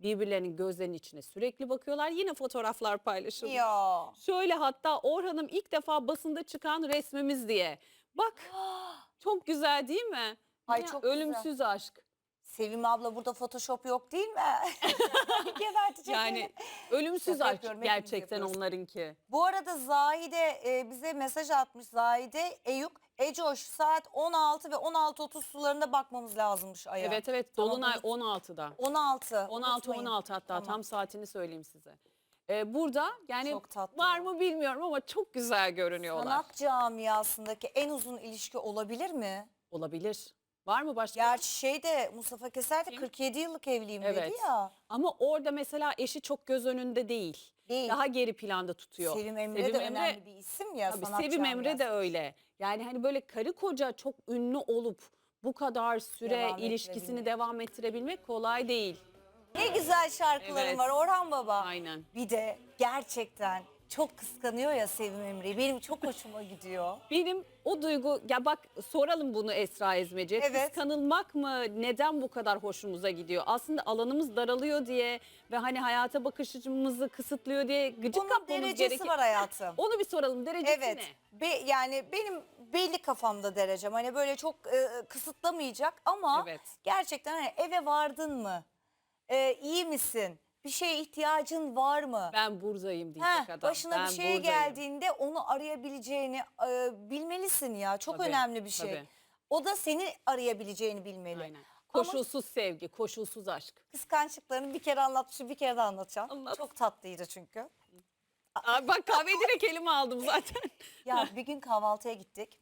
birbirlerinin gözlerinin içine sürekli bakıyorlar. Yine fotoğraflar paylaşıldı. Ya. Şöyle hatta Orhan'ım ilk defa basında çıkan resmimiz diye. Bak çok güzel değil mi? Ay, Ya, çok güzel. Ölümsüz aşk. Sevim abla burada Photoshop yok değil mi? Gebertecek Yani beni. ölümsüz Şaka aşk yapıyorum, hepimiz gerçekten yapıyoruz. onlarınki. Bu arada Zahide e, bize mesaj atmış. Zahide Eyüp Ecoş saat 16 ve 16.30 sularında bakmamız lazımmış aya. Evet evet Tamam, Dolunay unut- 16'da. 16. 16 unutmayın. 16 hatta Tamam. tam saatini söyleyeyim size. Ee, burada yani Çok tatlı. var mı bilmiyorum ama çok güzel görünüyorlar. Sanat camiasındaki en uzun ilişki olabilir mi? Olabilir. Var mı başka? Gerçi şey de Mustafa Keser de Kim? 47 yıllık evliyim Evet. dedi ya. Ama orada mesela eşi çok göz önünde değil. Değil. Daha geri planda tutuyor. Sevim Emre de önemli bir isim ya Tabii Sevim Emre de camiası. öyle. Yani hani böyle karı koca çok ünlü olup bu kadar süre Devam ilişkisini devam ettirebilmek kolay değil. Ne güzel şarkıların Evet. var Orhan Baba. Aynen. Bir de gerçekten çok kıskanıyor ya Sevim Emre'yi. Benim çok hoşuma gidiyor. Benim o duygu ya bak soralım bunu Esra Ezmeci. Evet. Kıskanılmak mı neden bu kadar hoşumuza gidiyor? Aslında alanımız daralıyor diye ve hani hayata bakış açımızı kısıtlıyor diye gıcık Bunun kapmamız derecesi var hayatım. Onu bir soralım derecesi Evet. ne? Be, yani benim belli kafamda derecem. Hani böyle çok e, kısıtlamayacak ama Evet. gerçekten hani eve vardın mı? E, iyi misin? Bir şeye ihtiyacın var mı? Ben burzayım diyecek Heh, adam. başına Ben bir şey buradayım. geldiğinde onu arayabileceğini e, bilmelisin ya. Çok Tabii, önemli bir şey. tabii. O da seni arayabileceğini bilmeli. Aynen. Koşulsuz sevgi, koşulsuz aşk. kıskançlıklarını bir kere anlatmışım, bir kere de anlatacağım. Anlat. Çok tatlıydı çünkü. Aa, bak kahve direkt elime aldım zaten. Ya bir gün kahvaltıya gittik.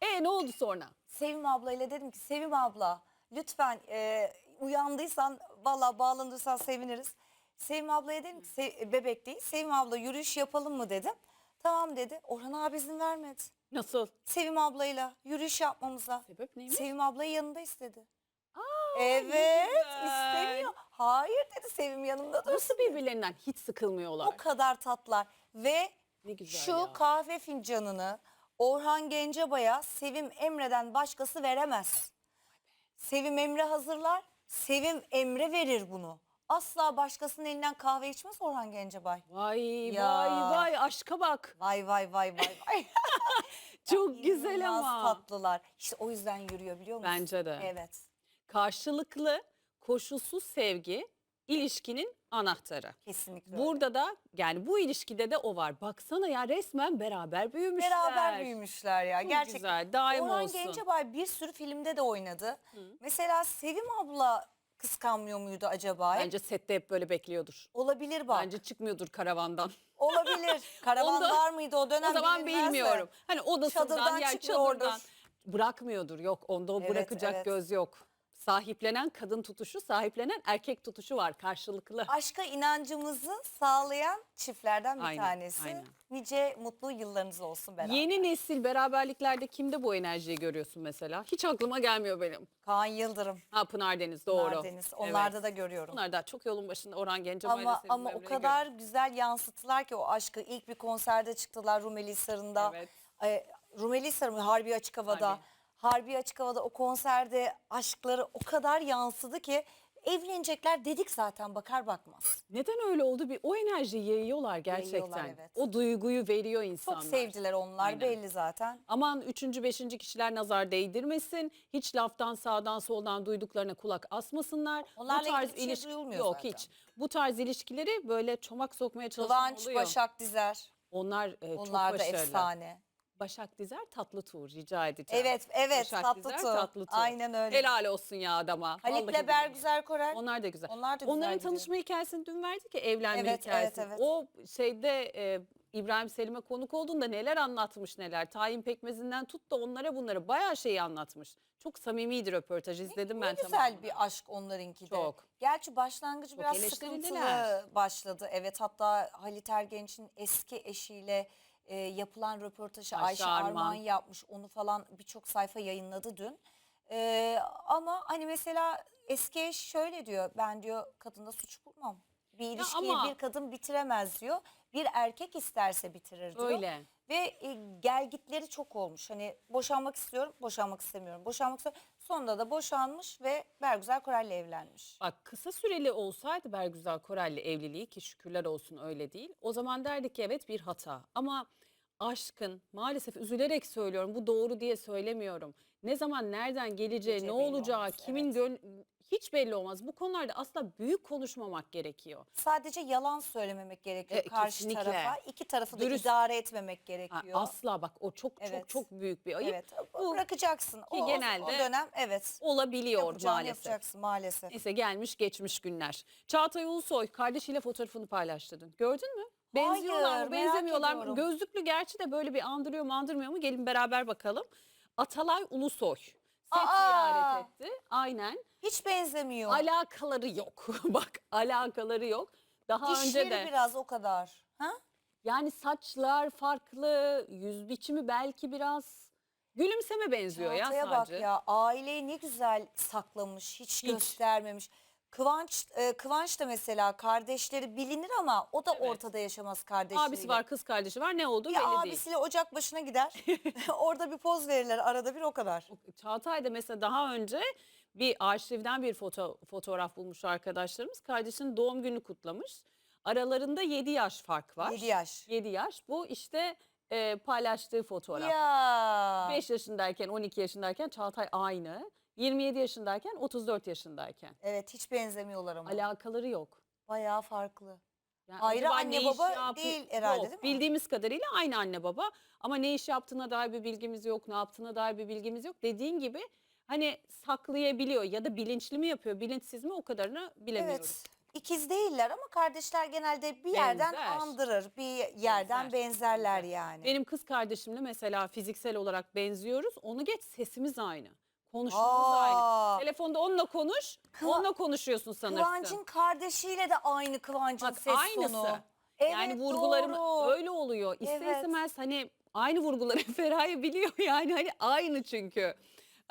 E ne oldu sonra? Sevim ablayla dedim ki Sevim abla lütfen e, uyandıysan valla bağlandıysan seviniriz. Sevim ablaya dedim ki "Se- bebek değil Sevim abla yürüyüş yapalım mı dedim. Tamam dedi. Orhan abi izin vermedi. Nasıl? Sevim ablayla yürüyüş yapmamıza. Sebep neymiş? Sevim ablayı yanında istedi. Aa, Evet güzel. istemiyor. Hayır dedi Sevim yanımda dursun. Nasıl birbirlerinden hiç sıkılmıyorlar? O kadar tatlar ve Ne güzel şu ya. kahve fincanını Orhan Gencebay'a Sevim Emre'den başkası veremez. Sevim Emre hazırlar, Sevim Emre verir bunu. Asla başkasının elinden kahve içmez Orhan Gencebay. Vay Ya. vay vay aşka bak. Vay vay vay vay vay. Çok güzel İnanılmaz ama. tatlılar. İşte o yüzden yürüyor biliyor musun? Bence de. Evet. Karşılıklı, koşulsuz sevgi ilişkinin anahtarı. Kesinlikle öyle. Burada da yani bu ilişkide de o var. Baksana ya resmen beraber büyümüşler. Beraber büyümüşler ya. Gerçekten. güzel, daim Orhan olsun. Gencebay bir sürü filmde de oynadı. Mesela Sevim abla kıskanmıyor muydu acaba? Bence sette hep böyle bekliyordur. Olabilir bak. Bence çıkmıyordur karavandan. Olabilir. Karavan Onda- var mıydı o dönem o zaman bilinmez de. bilmiyorum. Hani odasından Çadırdan yani çıkmıyordur. çadırdan bırakmıyordur. Yok onda o Evet, bırakacak evet. göz yok. Sahiplenen kadın tutuşu, sahiplenen erkek tutuşu var karşılıklı. Aşka inancımızı sağlayan çiftlerden bir Aynen, tanesi. aynen. Nice mutlu yıllarınız olsun beraber. Yeni nesil beraberliklerde kimde bu enerjiyi görüyorsun mesela? Hiç aklıma gelmiyor benim. Kaan Yıldırım, Ha Pınar Deniz doğru. Pınar Deniz. Onlarda da görüyorum. Onlar da çok yolun başında Orhan Gencebay'la Ama Sevim ama o Emre'yi kadar güzel yansıttılar ki o aşkı. İlk bir konserde çıktılar Rumeli Hisarı'nda. Evet. Ee, Rumeli Hisarı mı? Harbi Açık Hava'da. Harbi. Harbi Açık Hava'da o konserde aşkları o kadar yansıdı ki evlenecekler dedik zaten bakar bakmaz. Neden öyle oldu? Bir o enerjiyi yayıyorlar gerçekten. Yayıyorlar, evet. O duyguyu veriyor Çok insanlar. sevdiler onlar Aynen. belli zaten. Aman üçüncü, beşinci kişiler nazar değdirmesin. Hiç laftan sağdan soldan duyduklarına kulak asmasınlar. Onlarla ilgili bir şey duyulmuyor Yok zaten. hiç. Bu tarz ilişkileri böyle çomak sokmaya çalışan Kıvanç, oluyor. Başak Dizer. Onlar e, çok Onlar da başarılı. efsane. Başak Dizer tatlı tuğ rica edeceğim. Evet, evet, Başak tatlı Dizer, tuğ. tatlı tuğ. Aynen öyle. Helal olsun ya adama. Halit Vallahi billahi. Güzel Korel. Onlar da güzel. Onlar da güzel Onların gidiyor. tanışma hikayesini dün verdik ya evlenme Evet, hikayesi. evet, evet. O şeyde e, İbrahim Selim'e konuk olduğunda neler anlatmış neler. Tayin pekmezinden tut da onlara bunları bayağı şeyi anlatmış. Çok samimiydi röportaj izledim Ne ben güzel tamamını. bir aşk onlarınki de. Çok. Gerçi başlangıcı biraz eleştirildiler. sıkıntılı başladı. Evet hatta Halit Ergenç'in eski eşiyle e, yapılan röportajı Ayşe Ayşe, Arman. Arman. yapmış. Onu falan birçok sayfa yayınladı dün. E, ama hani mesela eski eş şöyle diyor. Ben diyor kadında suç bulmam. Bir ilişkiyi ama- bir kadın bitiremez diyor. Bir erkek isterse bitirir diyor. Öyle. Ve e, gelgitleri çok olmuş. Hani boşanmak istiyorum, boşanmak istemiyorum. Boşanmak istiyorum. Sonunda da boşanmış ve Bergüzar Korel'le evlenmiş. Bak kısa süreli olsaydı Bergüzar Korel'le evliliği ki şükürler olsun öyle değil. O zaman derdik ki evet bir hata. Ama aşkın maalesef üzülerek söylüyorum bu doğru diye söylemiyorum. Ne zaman nereden geleceği, Geleceği ne olacağı, olmaz, kimin evet. hiç belli olmaz. Bu konularda asla büyük konuşmamak gerekiyor. Sadece yalan söylememek gerekiyor E, karşı kesinlikle. tarafa. İki tarafı da Dürüst- idare etmemek Ha, gerekiyor. asla bak o çok Evet. çok çok büyük bir ayıp. Evet. Bu Bırakacaksın. O, genelde o dönem evet. olabiliyor Yapacağını maalesef. yapacaksın maalesef. Neyse gelmiş geçmiş günler. Çağatay Ulusoy kardeşiyle fotoğrafını paylaştı dün. Gördün mü? Benziyorlar Hayır, mı? Benzemiyorlar mı? Gözlüklü gerçi de böyle bir andırıyor mu andırmıyor mu? Gelin beraber bakalım. Atalay Ulusoy. Set Aa! ziyaret etti. Aynen. Hiç benzemiyor. Alakaları yok. Bak alakaları yok. Daha Dişleri önce de biraz o kadar. Ha? yani saçlar farklı, yüz biçimi belki biraz gülümseme benziyor ya Çağatay'a sadece. bak ya aileyi ne güzel saklamış Hiç. göstermemiş. Kıvanç e, Kıvanç da mesela kardeşleri bilinir ama o da Evet. ortada yaşamaz kardeşleriyle. Abisi var, kız kardeşi var. Ne oldu Bir belli değil. abisiyle ocak başına gider. Orada bir poz verirler arada bir o kadar. Çağatay da mesela daha önce bir arşivden bir foto, fotoğraf bulmuş arkadaşlarımız. Kardeşinin doğum günü kutlamış. Aralarında 7 yaş fark var. 7 yaş. 7 yaş. Bu işte e, paylaştığı fotoğraf. Ya. 5 yaşındayken 12 yaşındayken Çağatay aynı. 27 yaşındayken 34 yaşındayken. Evet hiç benzemiyorlar ama. Alakaları yok. Bayağı farklı. Yani Ayrı acaba anne ne iş baba yapıyor- değil herhalde, Yok, değil mi? Bildiğimiz kadarıyla aynı anne baba ama ne iş yaptığına dair bir bilgimiz yok, ne yaptığına dair bir bilgimiz yok. Dediğin gibi hani saklayabiliyor ya da bilinçli mi yapıyor, bilinçsiz mi o kadarını bilemiyoruz. Evet. İkiz değiller ama kardeşler genelde bir yerden Benzer. andırır. Bir yerden Benzer, benzerler benzer. yani. Benim kız kardeşimle mesela fiziksel olarak benziyoruz. Onu geç sesimiz aynı. Konuşmamız Aa. aynı. Telefonda onunla konuş, Kıva- onunla konuşuyorsun sanırsın. Kıvancın kardeşiyle de aynı Kıvancın Bak ses aynısı. tonu. yani vurgularım doğru. öyle oluyor. İster Evet. istemez hani aynı vurguları Feraye biliyor yani hani aynı çünkü.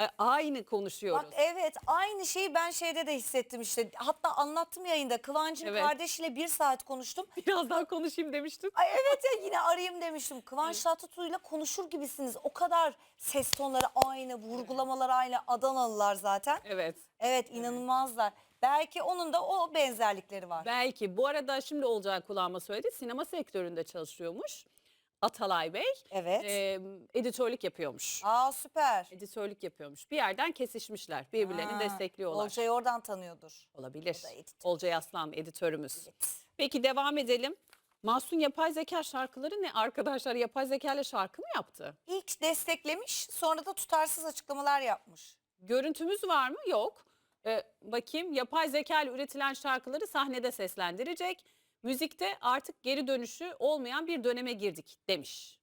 A- Aynı konuşuyoruz. Bak evet aynı şeyi ben şeyde de hissettim işte. Hatta anlattım yayında Kıvancın Evet. kardeşiyle bir saat konuştum. Biraz daha konuşayım demiştin. Ay evet ya yine arayayım demiştim. Kıvanç Tatlıtuğ'yla konuşur gibisiniz. O kadar ses tonları aynı, vurgulamalar aynı. Adanalılar zaten. Evet. Evet inanılmazlar. Belki onun da o benzerlikleri var. Belki bu arada şimdi olacağı kulağıma söyledi. Sinema sektöründe çalışıyormuş. Atalay Bey. Evet. Ee, editörlük yapıyormuş. Aa süper. Editörlük yapıyormuş. Bir yerden kesişmişler. Birbirlerini Ha, destekliyorlar. Olcay'ı oradan tanıyordur. Olabilir. O da editör. Olcay Aslan editörümüz. Evet. Peki devam edelim. Mahsun yapay zeka şarkıları ne arkadaşlar? Yapay zeka ile şarkı mı yaptı? İlk desteklemiş sonra da tutarsız açıklamalar yapmış. Görüntümüz var mı? Yok. Ee, bakayım yapay zeka ile üretilen şarkıları sahnede seslendirecek. Müzikte artık geri dönüşü olmayan bir döneme girdik demiş.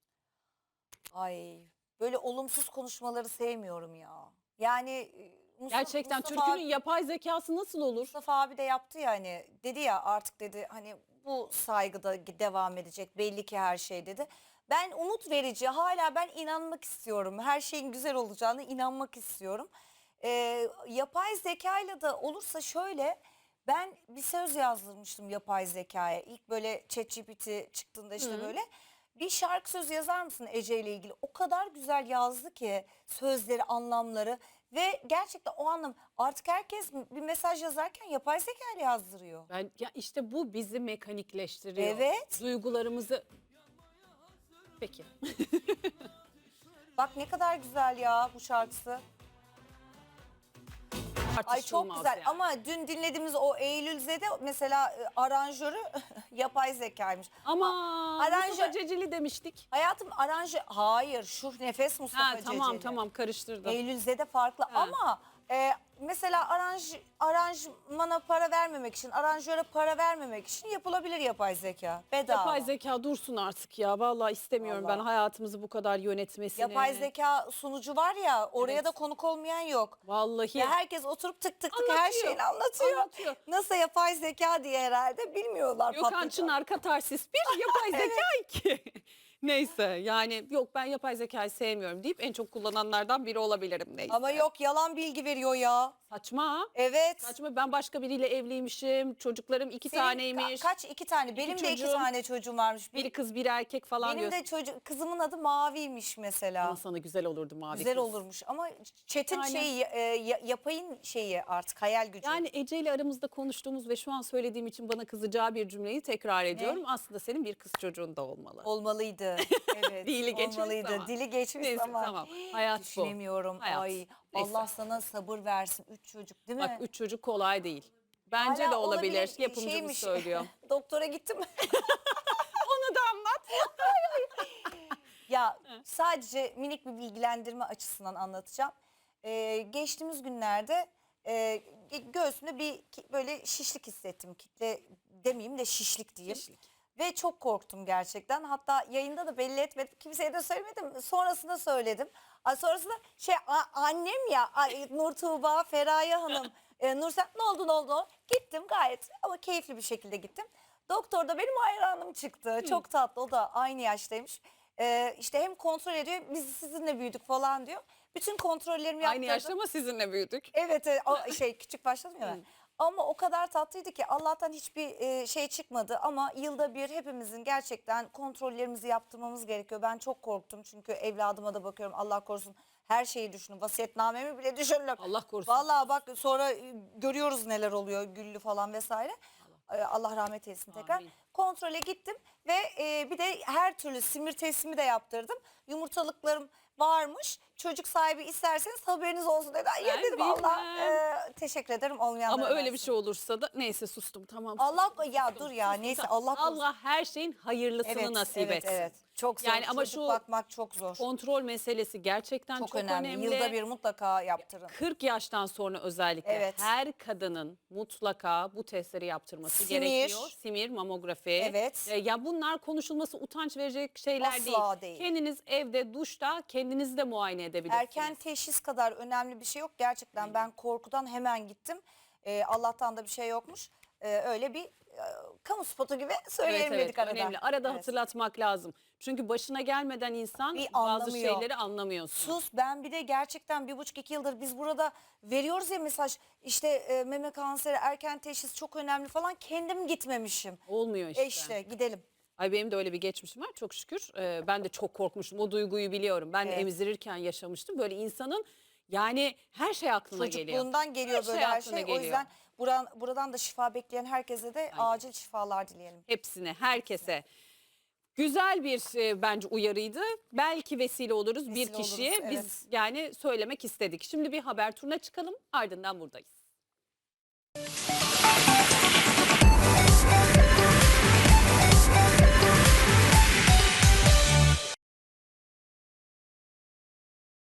Ay böyle olumsuz konuşmaları sevmiyorum ya. Yani e, Mustafa, Gerçekten Mustafa türkünün abi- yapay zekası nasıl olur? Mustafa abi de yaptı ya hani dedi ya artık dedi hani bu saygıda devam edecek belli ki her şey dedi. Ben umut verici hala ben inanmak istiyorum. Her şeyin güzel olacağını inanmak istiyorum. Ee, yapay zekayla da olursa şöyle ben bir söz yazdırmıştım yapay zekaya. İlk böyle ChatGPT çıktığında işte Hı. böyle bir şarkı sözü yazar mısın Ece ile ilgili? O kadar güzel yazdı ki sözleri, anlamları ve gerçekten o anlam artık herkes bir mesaj yazarken yapay zeka ile yazdırıyor. Ben ya işte bu bizi mekanikleştiriyor. Evet. Duygularımızı Peki. Bak ne kadar güzel ya bu şarkısı. Ay çok güzel yani. ama dün dinlediğimiz o Eylül Z'de mesela e, aranjörü yapay zekaymış. Ama Aranje- Mustafa Ceceli demiştik. Hayatım aranjö hayır şu nefes Mustafa Ha, tamam Ceceli. tamam karıştırdım. Eylül Z'de farklı ama e, mesela aranj, aranjmana para vermemek için, aranjöre para vermemek için yapılabilir yapay zeka. Bedava. Yapay zeka dursun artık ya. Vallahi istemiyorum ben Vallahi. hayatımızı bu kadar yönetmesini. Yapay zeka sunucu var ya oraya Evet. da konuk olmayan yok. Vallahi. Ya herkes oturup tık tık tık her Anlatıyor, şeyini anlatıyor. anlatıyor. Nasıl yapay zeka diye herhalde bilmiyorlar. Gökhan patlıcan. Çınar Katarsis bir, yapay zeka iki. Neyse yani yok ben yapay zekayı sevmiyorum deyip en çok kullananlardan biri olabilirim neyse. Ama yok yalan bilgi veriyor ya. Saçma. Evet. Saçma ben başka biriyle evliymişim. Çocuklarım iki Senin taneymiş. ka- kaç iki tane? Benim de iki çocuğum. tane çocuğum varmış. Bir- Biri kız biri erkek falan benim diyor. de çocuk kızımın adı Maviymiş mesela. Ama sana güzel olurdu mavi Güzel kız. olurmuş ama Çetin Yani- şeyi e, ya- yapayın şeyi artık hayal gücü. Yani Ece ile aramızda konuştuğumuz ve şu an söylediğim için bana kızacağı bir cümleyi tekrar ediyorum. Aslında senin bir kız çocuğun da olmalı. olmalıydı. Evet. Dili geçmiş olmalıydı. zaman. Dili geçmiş Neyse ama. tamam. Hayat bu. Düşünemiyorum. Hayat. Ay Neyse. Allah sana sabır versin. Üç çocuk değil mi? Bak üç çocuk kolay değil. Bence Hala de olabilir. olabilir, Yapımcımız şeymiş. söylüyor. Doktora gittim. Onu da anlat. Ya sadece minik bir bilgilendirme açısından anlatacağım. Ee, geçtiğimiz günlerde e, göğsümde bir ki- böyle şişlik hissettim. Kitle demeyeyim de şişlik diyeyim. Şişlik. Ve çok korktum gerçekten. Hatta yayında da belli etmedim. Kimseye de söylemedim. Sonrasında söyledim. Sonrasında şey a- annem ya ay, Nur Tuğba, Feraye Hanım, e, Nursel ne oldu ne oldu? Gittim gayet ama keyifli bir şekilde gittim. Doktor da benim hayranım çıktı. Çok tatlı. O da aynı yaştaymış. Ee, işte hem kontrol ediyor. Biz sizinle büyüdük falan diyor. Bütün kontrollerimi yaptırdım. Aynı yaşta ama sizinle büyüdük. Evet, evet o şey küçük başladım ya ben. Ama o kadar tatlıydı ki Allah'tan hiçbir e, şey çıkmadı ama yılda bir hepimizin gerçekten kontrollerimizi yaptırmamız gerekiyor. Ben çok korktum çünkü evladıma da bakıyorum Allah korusun her şeyi düşünün. Vasiyetnamemi bile düşündüm. Allah korusun. Vallahi bak sonra e, görüyoruz neler oluyor güllü falan vesaire. E, Allah rahmet eylesin tekrar. Amin. Kontrole gittim ve e, bir de her türlü simir testimi de yaptırdım. Yumurtalıklarım varmış. Çocuk sahibi isterseniz haberiniz olsun dedi. Ay, Ben dedim Allah bilmem. e, teşekkür ederim olmayanlara Ama öyle bir versin. şey olursa da neyse sustum tamam. Allah ya dur ya neyse Allah. Allah her şeyin hayırlısını evet, nasip evet, etsin. Evet çok zor. Yani ama Çocuk şu bakmak çok zor. Kontrol meselesi gerçekten çok, çok, önemli. Yılda bir mutlaka yaptırın. 40 yaştan sonra özellikle Evet. her kadının mutlaka bu testleri yaptırması Simir. gerekiyor. Simir, mamografi. Evet. E, ya bunlar konuşulması utanç verecek şeyler Asla değil. değil. Kendiniz evde duşta kendiniz de muayene edebilirsiniz. Erken teşhis kadar önemli bir şey yok. Gerçekten ben korkudan hemen gittim. Ee, Allah'tan da bir şey yokmuş. Ee, öyle bir e, kamu spotu gibi Evet söyleyelim evet dedik arada. önemli. Arada Evet. hatırlatmak lazım. Çünkü başına gelmeden insan Bir bazı anlamıyor. şeyleri anlamıyorsun. Sus ben bir de gerçekten bir buçuk iki yıldır biz burada veriyoruz ya mesaj işte e, meme kanseri erken teşhis çok önemli falan kendim gitmemişim. Olmuyor işte. E işte gidelim. Ay benim de öyle bir geçmişim var çok şükür. Ee, ben de çok korkmuştum. O duyguyu biliyorum. Ben de Evet. emzirirken yaşamıştım. Böyle insanın yani her şey aklına geliyor. Çocukluğundan geliyor Her böyle şey her aklına şey. O geliyor. yüzden buran, buradan da şifa bekleyen herkese de acil şifalar dileyelim. Hepsine, herkese. Güzel bir e, bence uyarıydı. Belki vesile oluruz bir Vesile oluruz, kişiye. evet. Biz yani söylemek istedik. Şimdi bir haber turuna çıkalım. Ardından buradayız.